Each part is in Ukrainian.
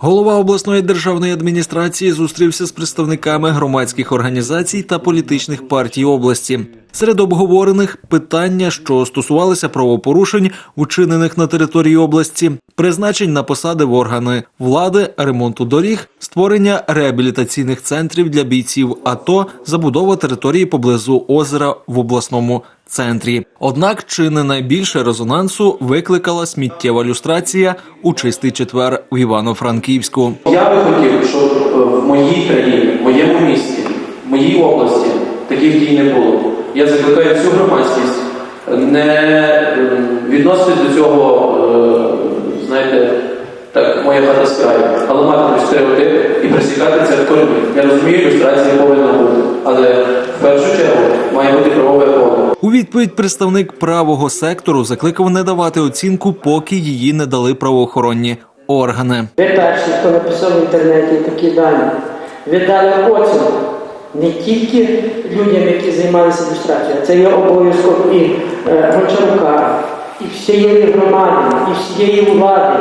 Голова обласної державної адміністрації зустрівся з представниками громадських організацій та політичних партій області. Серед обговорених питання, що стосувалися правопорушень, учинених на території області, призначень на посади в органи влади, ремонту доріг, створення реабілітаційних центрів для бійців АТО, забудова території поблизу озера в обласному центрі. Однак чи не найбільше резонансу викликала сміттєва люстрація у чистий четвер в Івано-Франківську. Я би хотів, щоб е, в моїй країні, в моєму місті, в моїй області таких дій не було. Я закликаю всю громадськість не е, відносити до цього, е, знаєте, так, моя хата з але мати стереотип і присікати це в корні. Я розумію, люстрація повинна першу чергу має бути правове поле. У відповідь представник правого сектору закликав не давати оцінку, поки її не дали правоохоронні органи. Ви перші, хто написав в інтернеті такі дані, ви дали оцінку не тільки людям, які займалися ілюстрацією, це є обов'язком і е, Гончарука, і всієї громади, і всієї влади,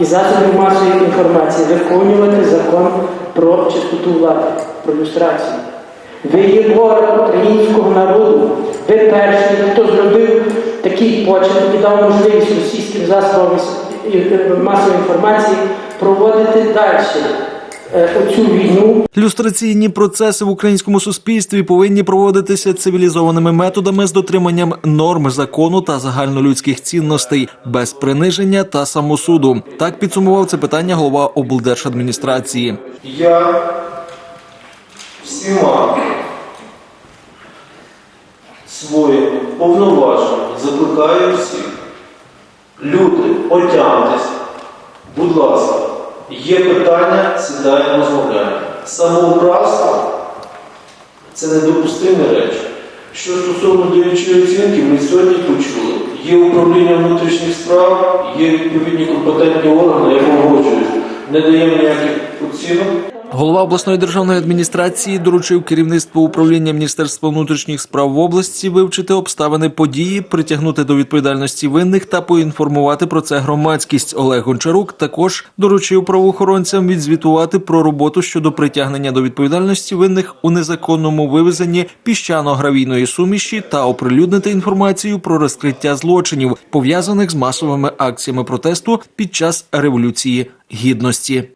і засобів масової інформації виконувати закон про чистоту влади, про люстрацію. Ви є ворог українського народу. Ви перші, хто зробив такий почерк і дав можливість російським засобам і- масової інформації проводити далі е, оцю війну Люстраційні процеси в українському суспільстві повинні проводитися цивілізованими методами з дотриманням норм закону та загальнолюдських цінностей, без приниження та самосуду. Так підсумував це питання голова облдержадміністрації. Я всіма своїми повноваженнями закликаю всіх. Люди, отямтесь, будь ласка, є питання, сідаємо, розмовляємо. Самоуправство це недопустимі речі. Що стосовно діючої оцінки, ми сьогодні почули. Є управління внутрішніх справ, є відповідні компетентні органи, я погоджуюсь. Не даємо ніяких оцінок. Голова обласної державної адміністрації доручив керівництву управління Міністерства внутрішніх справ в області вивчити обставини події, притягнути до відповідальності винних та поінформувати про це громадськість. Олег Гончарук також доручив правоохоронцям відзвітувати про роботу щодо притягнення до відповідальності винних у незаконному вивезенні піщано-гравійної суміші та оприлюднити інформацію про розкриття злочинів пов'язаних з масовими акціями протесту під час революції гідності.